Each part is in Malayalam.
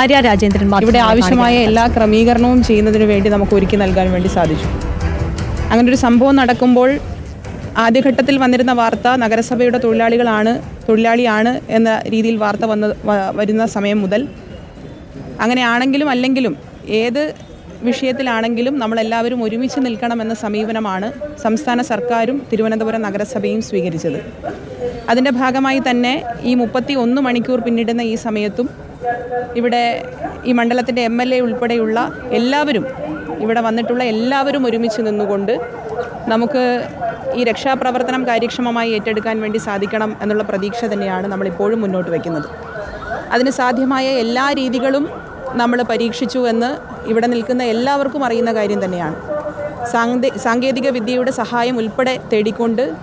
ആര്യ രാജേന്ദ്രൻ ഇവിടെ ആവശ്യമായ എല്ലാ ക്രമീകരണവും ചെയ്യുന്നതിന് വേണ്ടി നമുക്ക് ഒരുക്കി നൽകാൻ വേണ്ടി സാധിച്ചു. അങ്ങനെ ഒരു സംഭവം നടക്കുമ്പോൾ ആദ്യഘട്ടത്തിൽ വന്നിരുന്ന വാർത്ത നഗരസഭയുടെ തൊഴിലാളികളാണ് തൊഴിലാളിയാണ് എന്ന രീതിയിൽ വാർത്ത വന്ന വരുന്ന സമയം മുതൽ അങ്ങനെയാണെങ്കിലും അല്ലെങ്കിലും ഏത് വിഷയത്തിലാണെങ്കിലും നമ്മളെല്ലാവരും ഒരുമിച്ച് നിൽക്കണമെന്ന സമീപനമാണ് സംസ്ഥാന സർക്കാരും തിരുവനന്തപുരം നഗരസഭയും സ്വീകരിച്ചത്. അതിന്റെ ഭാഗമായി തന്നെ ഈ മുപ്പത്തി ഒന്ന് മണിക്കൂർ പിന്നിടുന്ന ഈ സമയത്തും ഇവിടെ ഈ മണ്ഡലത്തിന്റെ എം എൽ എ ഉൾപ്പെടെയുള്ള എല്ലാവരും ഇവിടെ വന്നിട്ടുള്ള എല്ലാവരും ഒരുമിച്ച് നിന്നുകൊണ്ട് നമുക്ക് ഈ രക്ഷാപ്രവർത്തനം കാര്യക്ഷമമായി ഏറ്റെടുക്കാൻ വേണ്ടി സാധിക്കണം എന്നുള്ള പ്രതീക്ഷ തന്നെയാണ് നമ്മളിപ്പോഴും മുന്നോട്ട് വയ്ക്കുന്നത് അതിന് സാധ്യമായ എല്ലാ രീതികളും നമ്മൾ പരീക്ഷിച്ചു എന്ന് ഇവിടെ നിൽക്കുന്ന എല്ലാവർക്കും അറിയുന്ന കാര്യം തന്നെയാണ്. സാങ്കേ സാങ്കേതിക വിദ്യയുടെ സഹായം ഉൾപ്പെടെ തേടിക്കൊണ്ട്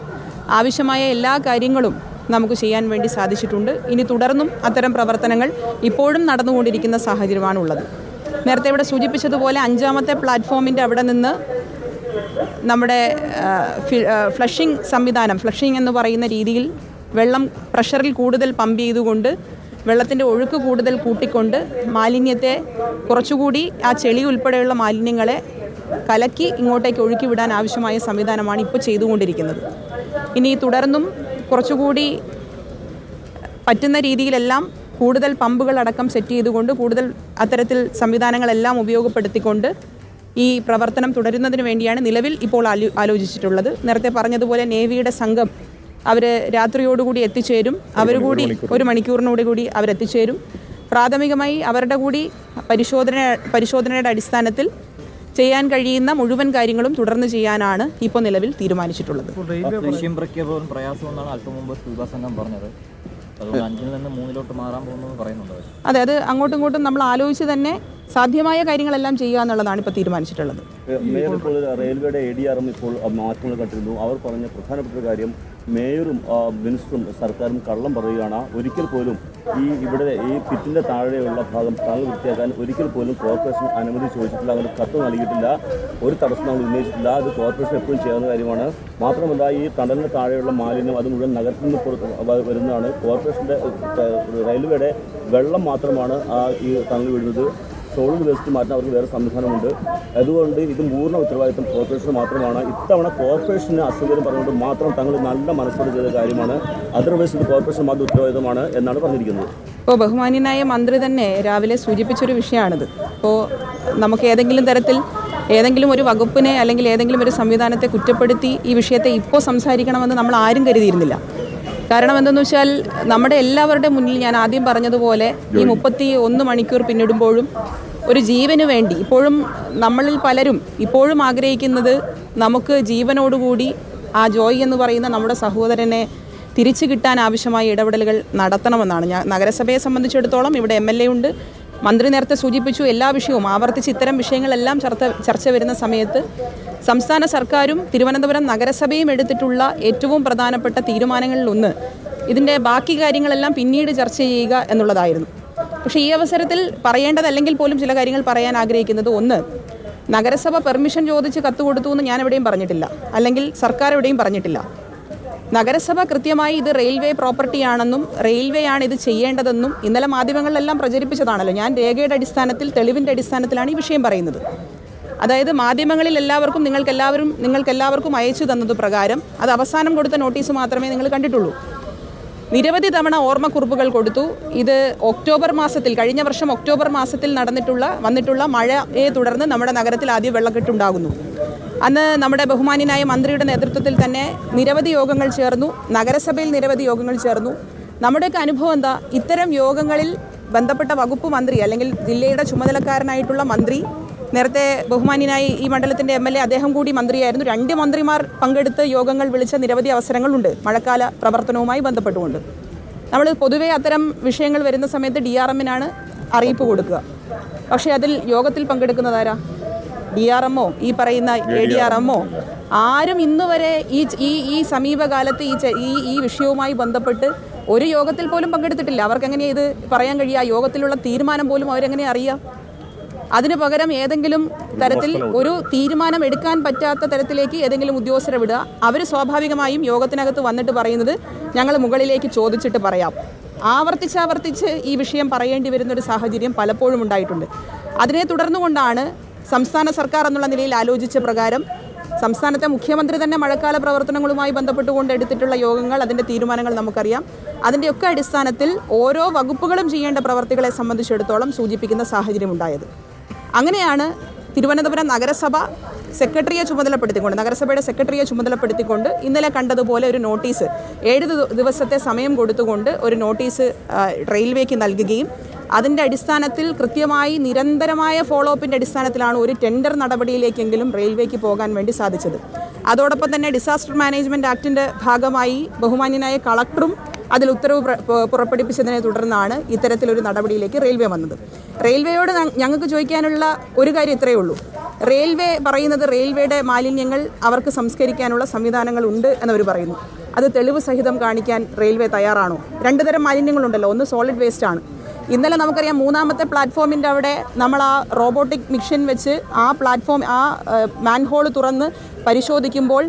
ആവശ്യമായ എല്ലാ കാര്യങ്ങളും നമുക്ക് ചെയ്യാൻ വേണ്ടി സാധിച്ചിട്ടുണ്ട്. ഇനി തുടർന്നും അത്തരം പ്രവർത്തനങ്ങൾ ഇപ്പോഴും നടന്നുകൊണ്ടിരിക്കുന്ന സാഹചര്യമാണുള്ളത് നേരത്തെ ഇവിടെ സൂചിപ്പിച്ചതുപോലെ അഞ്ചാമത്തെ പ്ലാറ്റ്ഫോമിന്റെ അവിടെ നിന്ന് നമ്മുടെ ഫ്ലഷിംഗ് സംവിധാനം ഫ്ലഷിംഗ് എന്ന് പറയുന്ന രീതിയിൽ വെള്ളം പ്രഷറിൽ കൂടുതൽ പമ്പ് ചെയ്തുകൊണ്ട് വെള്ളത്തിന്റെ ഒഴുക്ക് കൂടുതൽ കൂട്ടിക്കൊണ്ട് മാലിന്യത്തെ കുറച്ചുകൂടി ആ ചെളി ഉൾപ്പെടെയുള്ള മാലിന്യങ്ങളെ കലക്കി ഇങ്ങോട്ടേക്ക് ഒഴുക്കി വിടാൻ ആവശ്യമായ സംവിധാനമാണ് ഇപ്പോൾ ചെയ്തുകൊണ്ടിരിക്കുന്നത്. ഇനി തുടർന്നും കുറച്ചുകൂടി പറ്റുന്ന രീതിയിലെല്ലാം കൂടുതൽ പമ്പുകൾ അടക്കം സെറ്റ് ചെയ്തുകൊണ്ട് കൂടുതൽ അത്തരത്തിൽ സംവിധാനങ്ങളെല്ലാം ഉപയോഗപ്പെടുത്തിക്കൊണ്ട് ഈ പ്രവർത്തനം തുടരുന്നതിന് വേണ്ടിയാണ് നിലവിൽ ഇപ്പോൾ ആലോ ആലോചിച്ചിട്ടുള്ളത്. നേരത്തെ പറഞ്ഞതുപോലെ നേവിയുടെ സംഘം അവർ രാത്രിയോടുകൂടി എത്തിച്ചേരും. അവർ കൂടി ഒരു മണിക്കൂറിനോട് കൂടി അവരെത്തിച്ചേരും. പ്രാഥമികമായി അവരുടെ കൂടി പരിശോധന പരിശോധനയുടെ അടിസ്ഥാനത്തിൽ ചെയ്യാൻ കഴിയുന്ന മുഴുവൻ കാര്യങ്ങളും തുടർന്ന് ചെയ്യാനാണ് ഇപ്പോൾ നിലവിൽ തീരുമാനിച്ചിട്ടുള്ളത്. ലക്ഷ്യം പ്രഖ്യാപനം പ്രയാസമെന്നാണ് അല്പം മുമ്പ് സംഘം പറഞ്ഞത്. അതെ അത് അങ്ങോട്ടും ഇങ്ങോട്ടും നമ്മൾ ആലോചിച്ച് തന്നെ സാധ്യമായ കാര്യങ്ങളെല്ലാം ചെയ്യുക എന്നുള്ളതാണ് ഇപ്പോൾ തീരുമാനിച്ചിട്ടുള്ളത്. മേയർ ഇപ്പോൾ റെയിൽവേയുടെ എ ഡി ആറും ഇപ്പോൾ മാറ്റങ്ങൾ കണ്ടിരുന്നു. അവർ പറഞ്ഞ പ്രധാനപ്പെട്ട കാര്യം മേയറും മിനിസ്റ്ററും സർക്കാരും കള്ളം പറയുകയാണ്. ഒരിക്കൽ പോലും ഈ ഇവിടെ ഈ പിറ്റിന്റെ താഴെയുള്ള ഭാഗം താങ്കൾ വൃത്തിയാക്കാൻ ഒരിക്കൽ പോലും കോർപ്പറേഷൻ അനുമതി ചോദിച്ചിട്ടില്ല. അങ്ങനെ കത്ത് നൽകിയിട്ടില്ല. ഒരു തടസ്സം നമ്മൾ ഉന്നയിച്ചിട്ടില്ല. അത് കോർപ്പറേഷൻ എപ്പോഴും ചെയ്യാവുന്ന കാര്യമാണ്. മാത്രമല്ല ഈ തണലിന് താഴെയുള്ള മാലിന്യം അത് മുഴുവൻ നഗരത്തിൽ നിന്ന് വരുന്നതാണ്. കോർപ്പറേഷന്റെ റെയിൽവേയുടെ വെള്ളം മാത്രമാണ് ആ ഈ തണൽ വീഴുന്നത്. സോളിഡ് വേസ്റ്റ് മാറ്റാൻ അവർക്ക് വേറെ സംവിധാനമുണ്ട്. അതുകൊണ്ട് ഇത് പൂർണ ഉത്തരവാദിത്തം കോർപ്പറേഷന് മാത്രമാണ്. ഇത്തവണ കോർപ്പറേഷന് അസൗകര്യം പറഞ്ഞുകൊണ്ട് മാത്രം തങ്ങൾ നല്ല മനസ്സോടെ ചെയ്ത കാര്യമാണ്. അതർവൈസ് ഇത് കോർപ്പറേഷൻ മാത്രം ഉത്തരവാദിത്തമാണ് എന്നാണ് പറഞ്ഞിരിക്കുന്നത്. ഇപ്പോൾ ബഹുമാന്യനായ മന്ത്രി തന്നെ രാവിലെ സൂചിപ്പിച്ചൊരു വിഷയമാണിത്. ഇപ്പോൾ നമുക്ക് ഏതെങ്കിലും തരത്തിൽ ഏതെങ്കിലും ഒരു വകുപ്പിനെ അല്ലെങ്കിൽ ഏതെങ്കിലും ഒരു സംവിധാനത്തെ കുറ്റപ്പെടുത്തി ഈ വിഷയത്തെ ഇപ്പോൾ സംസാരിക്കണമെന്ന് നമ്മൾ ആരും കരുതിയിരുന്നില്ല. കാരണം എന്തെന്ന് വെച്ചാൽ നമ്മുടെ എല്ലാവരുടെ മുന്നിൽ ഞാൻ ആദ്യം പറഞ്ഞതുപോലെ ഈ മുപ്പത്തി ഒന്ന് മണിക്കൂർ പിന്നിടുമ്പോഴും ഒരു ജീവന് വേണ്ടി ഇപ്പോഴും നമ്മളിൽ പലരും ഇപ്പോഴും ആഗ്രഹിക്കുന്നത് നമുക്ക് ജീവനോടുകൂടി ആ ജോയ് എന്ന് പറയുന്ന നമ്മുടെ സഹോദരനെ തിരിച്ചു കിട്ടാൻ ആവശ്യമായ ഇടപെടലുകൾ നടത്തണമെന്നാണ്. ഞാൻ നഗരസഭയെ സംബന്ധിച്ചിടത്തോളം ഇവിടെ എം എൽ എ ഉണ്ട് മന്ത്രി നേരത്തെ സൂചിപ്പിച്ചു എല്ലാ വിഷയവും ആവർത്തിച്ച് ഇത്തരം വിഷയങ്ങളെല്ലാം ചർച്ച ചർച്ച വരുന്ന സമയത്ത് സംസ്ഥാന സർക്കാരും തിരുവനന്തപുരം നഗരസഭയും എടുത്തിട്ടുള്ള ഏറ്റവും പ്രധാനപ്പെട്ട തീരുമാനങ്ങളിലൊന്ന് ഇതിന്റെ ബാക്കി കാര്യങ്ങളെല്ലാം പിന്നീട് ചർച്ച ചെയ്യുക എന്നുള്ളതായിരുന്നു. പക്ഷേ ഈ അവസരത്തിൽ പറയേണ്ടതല്ലെങ്കിൽ പോലും ചില കാര്യങ്ങൾ പറയാൻ ആഗ്രഹിക്കുന്നത് ഒന്ന് നഗരസഭ പെർമിഷൻ ചോദിച്ച് കത്ത് കൊടുത്തു എന്ന് ഞാൻ എവിടെയും പറഞ്ഞിട്ടില്ല. അല്ലെങ്കിൽ സർക്കാർ എവിടെയും പറഞ്ഞിട്ടില്ല. നഗരസഭ കൃത്യമായി ഇത് റെയിൽവേ പ്രോപ്പർട്ടിയാണെന്നും റെയിൽവേ ആണ് ഇത് ചെയ്യേണ്ടതെന്നും ഇന്നലെ മാധ്യമങ്ങളിലെല്ലാം പ്രചരിപ്പിച്ചതാണല്ലോ. ഞാൻ രേഖയുടെ അടിസ്ഥാനത്തിൽ തെളിവിന്റെ അടിസ്ഥാനത്തിലാണ് ഈ വിഷയം പറയുന്നത്. അതായത് മാധ്യമങ്ങളിൽ എല്ലാവർക്കും നിങ്ങൾക്കെല്ലാവരും നിങ്ങൾക്കെല്ലാവർക്കും അയച്ചു തന്നത് പ്രകാരം അത് അവസാനം കൊടുത്ത നോട്ടീസ് മാത്രമേ നിങ്ങൾ കണ്ടിട്ടുള്ളൂ. നിരവധി തവണ ഓർമ്മക്കുറിപ്പുകൾ കൊടുത്തു. ഇത് ഒക്ടോബർ മാസത്തിൽ കഴിഞ്ഞ വർഷം ഒക്ടോബർ മാസത്തിൽ നടന്നിട്ടുള്ള വന്നിട്ടുള്ള മഴയെ തുടർന്ന് നമ്മുടെ നഗരത്തിൽ ആദ്യം വെള്ളക്കെട്ടുണ്ടാകുന്നു അന്ന് നമ്മുടെ ബഹുമാന്യനായ മന്ത്രിയുടെ നേതൃത്വത്തിൽ തന്നെ നിരവധി യോഗങ്ങൾ ചേർന്നു. നഗരസഭയിൽ നിരവധി യോഗങ്ങൾ ചേർന്നു. നമ്മുടെയൊക്കെ അനുഭവം എന്താ? ഇത്തരം യോഗങ്ങളിൽ ബന്ധപ്പെട്ട വകുപ്പ് മന്ത്രി അല്ലെങ്കിൽ ജില്ലയുടെ ചുമതലക്കാരനായിട്ടുള്ള മന്ത്രി നേരത്തെ ബഹുമാന്യനായി ഈ മണ്ഡലത്തിന്റെ എം എൽ എ അദ്ദേഹം കൂടി മന്ത്രിയായിരുന്നു. രണ്ട് മന്ത്രിമാർ പങ്കെടുത്ത് യോഗങ്ങൾ വിളിച്ച നിരവധി അവസരങ്ങളുണ്ട്. മഴക്കാല പ്രവർത്തനവുമായി ബന്ധപ്പെട്ടുകൊണ്ട്. നമ്മൾ പൊതുവേ അത്തരം വിഷയങ്ങൾ വരുന്ന സമയത്ത് ഡി ആർ എമ്മിനാണ് അറിയിപ്പ് കൊടുക്കുക. പക്ഷേ അതിൽ യോഗത്തിൽ പങ്കെടുക്കുന്നതാരാ ഡി ആർ എമ്മോ ഈ പറയുന്ന എ ഡി ആർ എമ്മോ ആരും ഇന്നുവരെ ഈ ഈ ഈ സമീപകാലത്ത് ഈ ഈ ഈ വിഷയവുമായി ബന്ധപ്പെട്ട് ഒരു യോഗത്തിൽ പോലും പങ്കെടുത്തിട്ടില്ല. അവർക്ക് എങ്ങനെയാ ഇത് പറയാൻ കഴിയുക? ആ യോഗത്തിലുള്ള തീരുമാനം പോലും അവരെങ്ങനെ അറിയാം അതിന് പകരം ഏതെങ്കിലും തരത്തിൽ ഒരു തീരുമാനം എടുക്കാൻ പറ്റാത്ത തരത്തിലേക്ക് ഏതെങ്കിലും ഉദ്യോഗസ്ഥരെ വിടുക. അവർ സ്വാഭാവികമായും യോഗത്തിനകത്ത് വന്നിട്ട് പറയുന്നത് ഞങ്ങൾ മുകളിലേക്ക് ചോദിച്ചിട്ട് പറയാം. ആവർത്തിച്ചാവർത്തിച്ച് ഈ വിഷയം പറയേണ്ടി വരുന്ന ഒരു സാഹചര്യം പലപ്പോഴും ഉണ്ടായിട്ടുണ്ട്. അതിനെ തുടർന്നുകൊണ്ടാണ് സംസ്ഥാന സർക്കാർ എന്നുള്ള നിലയിൽ ആലോചിച്ച പ്രകാരം സംസ്ഥാനത്തെ മുഖ്യമന്ത്രി തന്നെ മഴക്കാല പ്രവർത്തനങ്ങളുമായി ബന്ധപ്പെട്ടുകൊണ്ട് എടുത്തിട്ടുള്ള യോഗങ്ങൾ അതിന്റെ തീരുമാനങ്ങൾ നമുക്കറിയാം. അതിന്റെയൊക്കെ അടിസ്ഥാനത്തിൽ ഓരോ വകുപ്പുകളും ചെയ്യേണ്ട പ്രവർത്തികളെ സംബന്ധിച്ചിടത്തോളം സൂചിപ്പിക്കുന്ന സാഹചര്യം ഉണ്ടായത് അങ്ങനെയാണ് തിരുവനന്തപുരം നഗരസഭ സെക്രട്ടറിയെ ചുമതലപ്പെടുത്തിക്കൊണ്ട് നഗരസഭയുടെ സെക്രട്ടറിയെ ചുമതലപ്പെടുത്തിക്കൊണ്ട് ഇന്നലെ കണ്ടതുപോലെ ഒരു നോട്ടീസ് ഏഴ് ദിവസത്തെ സമയം കൊടുത്തുകൊണ്ട് ഒരു നോട്ടീസ് റെയിൽവേക്ക് നൽകുകയും അതിന്റെ അടിസ്ഥാനത്തിൽ കൃത്യമായി നിരന്തരമായ ഫോളോ അപ്പിന്റെ അടിസ്ഥാനത്തിലാണ് ഒരു ടെൻഡർ നടപടിയിലേക്കെങ്കിലും റെയിൽവേക്ക് പോകാൻ വേണ്ടി സാധിച്ചത്. അതോടൊപ്പം തന്നെ ഡിസാസ്റ്റർ മാനേജ്മെന്റ് ആക്ടിന്റെ ഭാഗമായി ബഹുമാന്യനായ കളക്ടറും അതിൽ ഉത്തരവ് പുറപ്പെടുപ്പിച്ചതിനെ തുടർന്നാണ് ഇത്തരത്തിലൊരു നടപടിയിലേക്ക് റെയിൽവേ വന്നത്. റെയിൽവേയോട് ഞങ്ങൾക്ക് ചോദിക്കാനുള്ള ഒരു കാര്യം ഇത്രയേ ഉള്ളൂ. റെയിൽവേ പറയുന്നത് റെയിൽവേയുടെ മാലിന്യങ്ങൾ അവർക്ക് സംസ്കരിക്കാനുള്ള സംവിധാനങ്ങൾ ഉണ്ട് എന്നവർ പറയുന്നു. അത് തെളിവ് സഹിതം കാണിക്കാൻ റെയിൽവേ തയ്യാറാണോ? രണ്ട് തരം മാലിന്യങ്ങളുണ്ടല്ലോ. ഒന്ന് സോളിഡ് വേസ്റ്റ് ആണ് ഇന്നലെ നമുക്കറിയാം മൂന്നാമത്തെ പ്ലാറ്റ്ഫോമിന്റെ അവിടെ നമ്മൾ ആ റോബോട്ടിക് മിഷൻ വെച്ച് ആ പ്ലാറ്റ്ഫോം ആ മാൻഹോൾ തുറന്ന് പരിശോധിക്കുമ്പോൾ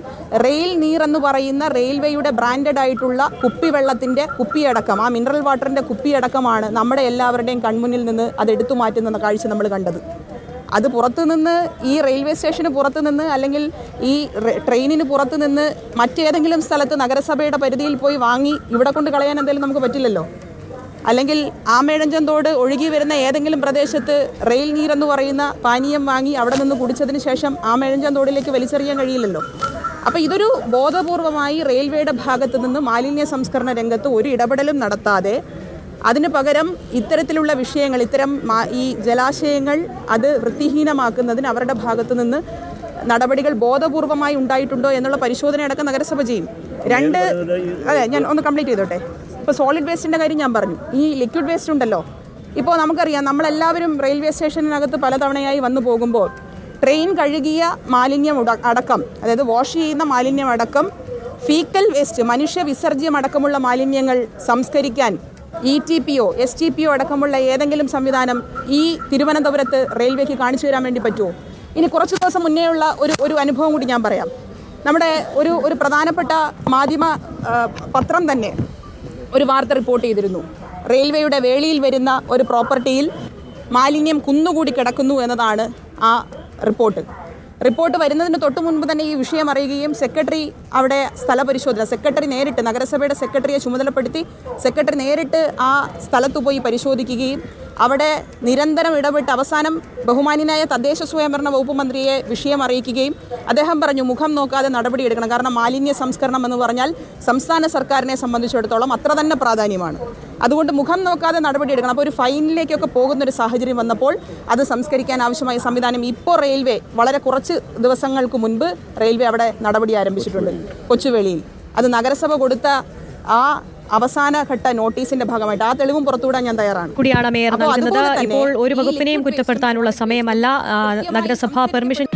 റെയിൽ നീർ എന്ന് പറയുന്ന റെയിൽവേയുടെ ബ്രാൻഡഡ് ആയിട്ടുള്ള കുപ്പി കുപ്പിവെള്ളത്തിന്റെ കുപ്പിയടക്കം ആ മിനറൽ വാട്ടറിന്റെ കുപ്പിയടക്കമാണ് നമ്മുടെ എല്ലാവരുടെയും കൺമുന്നിൽ നിന്ന് അത് എടുത്തു മാറ്റുന്ന കാഴ്ച നമ്മൾ കണ്ടത്. അത് പുറത്തുനിന്ന് ഈ റെയിൽവേ സ്റ്റേഷന് പുറത്തുനിന്ന് അല്ലെങ്കിൽ ഈ ട്രെയിനിന് പുറത്തുനിന്ന് മറ്റേതെങ്കിലും സ്ഥലത്ത് നഗരസഭയുടെ പരിധിയിൽ പോയി വാങ്ങി ഇവിടെ കൊണ്ട് കളയാൻ എന്തെങ്കിലും നമുക്ക് പറ്റില്ലല്ലോ? അല്ലെങ്കിൽ ആമേഴഞ്ചന്തോട് ഒഴുകി വരുന്ന ഏതെങ്കിലും പ്രദേശത്ത് റെയിൽ നീരെന്ന് പറയുന്ന പാനീയം വാങ്ങി അവിടെ നിന്ന് കുടിച്ചതിന് ശേഷം ആമേഴഞ്ചന്തോടിലേക്ക് വലിച്ചെറിയാൻ കഴിയില്ലല്ലോ. അപ്പോൾ ഇതൊരു ബോധപൂർവമായി റെയിൽവേയുടെ ഭാഗത്ത് നിന്ന് മാലിന്യ സംസ്കരണ രംഗത്ത് ഒരു ഇടപെടലും നടത്താതെ അതിന് പകരം ഇത്തരത്തിലുള്ള വിഷയങ്ങൾ ഇത്തരം ഈ ജലാശയങ്ങൾ അത് വൃത്തിഹീനമാക്കുന്നതിന് അവരുടെ ഭാഗത്ത് നിന്ന് നടപടികൾ ബോധപൂർവമായി ഉണ്ടായിട്ടുണ്ടോ എന്നുള്ള പരിശോധനയടക്കം നഗരസഭ ചെയ്യും. രണ്ട് അതെ ഞാൻ ഒന്ന് കംപ്ലീറ്റ് ചെയ്തോട്ടെ. ഇപ്പോൾ സോളിഡ് വേസ്റ്റിന്റെ കാര്യം ഞാൻ പറഞ്ഞു. ഈ ലിക്വിഡ് വേസ്റ്റ് ഉണ്ടല്ലോ. ഇപ്പോൾ നമുക്കറിയാം നമ്മളെല്ലാവരും റെയിൽവേ സ്റ്റേഷനകത്ത് പലതവണയായി വന്നു പോകുമ്പോൾ ട്രെയിൻ കഴുകിയ മാലിന്യം അടക്കം അതായത് വാഷ് ചെയ്യുന്ന മാലിന്യം അടക്കം ഫീക്കൽ വേസ്റ്റ് മനുഷ്യ വിസർജ്യം അടക്കമുള്ള മാലിന്യങ്ങൾ സംസ്കരിക്കാൻ ഇ ടി പി ഒ എസ് ടി പി ഒ അടക്കമുള്ള ഏതെങ്കിലും സംവിധാനം ഈ തിരുവനന്തപുരത്ത് റെയിൽവേക്ക് കാണിച്ചു തരാൻ വേണ്ടി പറ്റുമോ? ഇനി കുറച്ച് ദിവസം മുന്നേയുള്ള ഒരു ഒരു അനുഭവം കൂടി ഞാൻ പറയാം. നമ്മുടെ ഒരു ഒരു പ്രധാനപ്പെട്ട മാധ്യമ പത്രം തന്നെ ഒരു വാർത്ത റിപ്പോർട്ട് ചെയ്തിരുന്നു. റെയിൽവേയുടെ വേളിയിൽ വരുന്ന ഒരു പ്രോപ്പർട്ടിയിൽ മാലിന്യം കുന്നുകൂടി കിടക്കുന്നു എന്നതാണ് ആ റിപ്പോർട്ട്. റിപ്പോർട്ട് വരുന്നതിന് തൊട്ട് മുൻപ് തന്നെ ഈ വിഷയം അറിയുകയും സെക്രട്ടറി അവിടെ സ്ഥലപരിശോധന സെക്രട്ടറി നേരിട്ട് നഗരസഭയുടെ സെക്രട്ടറിയെ ചുമതലപ്പെടുത്തി സെക്രട്ടറി നേരിട്ട് ആ സ്ഥലത്ത് പോയി പരിശോധിക്കുകയും അവിടെ നിരന്തരം ഇടപെട്ട് അവസാനം ബഹുമാന്യനായ തദ്ദേശ സ്വയംഭരണ വകുപ്പ് മന്ത്രിയെ വിഷയം അറിയിക്കുകയും അദ്ദേഹം പറഞ്ഞു മുഖം നോക്കാതെ നടപടിയെടുക്കണം കാരണം മാലിന്യ സംസ്കരണം എന്ന് പറഞ്ഞാൽ സംസ്ഥാന സർക്കാരിനെ സംബന്ധിച്ചിടത്തോളം അത്ര തന്നെ പ്രാധാന്യമാണ്. അതുകൊണ്ട് മുഖം നോക്കാതെ നടപടിയെടുക്കണം അപ്പോൾ ഒരു ഫൈനിലേക്കൊക്കെ പോകുന്നൊരു സാഹചര്യം വന്നപ്പോൾ അത് സംസ്കരിക്കാൻ ആവശ്യമായ സംവിധാനം ഇപ്പോൾ റെയിൽവേ വളരെ കുറച്ച് ദിവസങ്ങൾക്ക് മുൻപ് റെയിൽവേ അവിടെ നടപടി ആരംഭിച്ചിട്ടുണ്ട്. കൊച്ചുവേളിയിൽ. അത് നഗരസഭ കൊടുത്ത ആ അവസാന ഘട്ട നോട്ടീസിന്റെ ഭാഗമായിട്ട് ആ തെളിവും പുറത്തുവിടാൻ ഞാൻ തയ്യാറാണ്. കൂടിയാണ് മേയർ നൽകുന്നത്. ഇപ്പോൾ ഒരു വകുപ്പിനെയും കുറ്റപ്പെടുത്താനുള്ള സമയമല്ല നഗരസഭ പെർമിഷൻ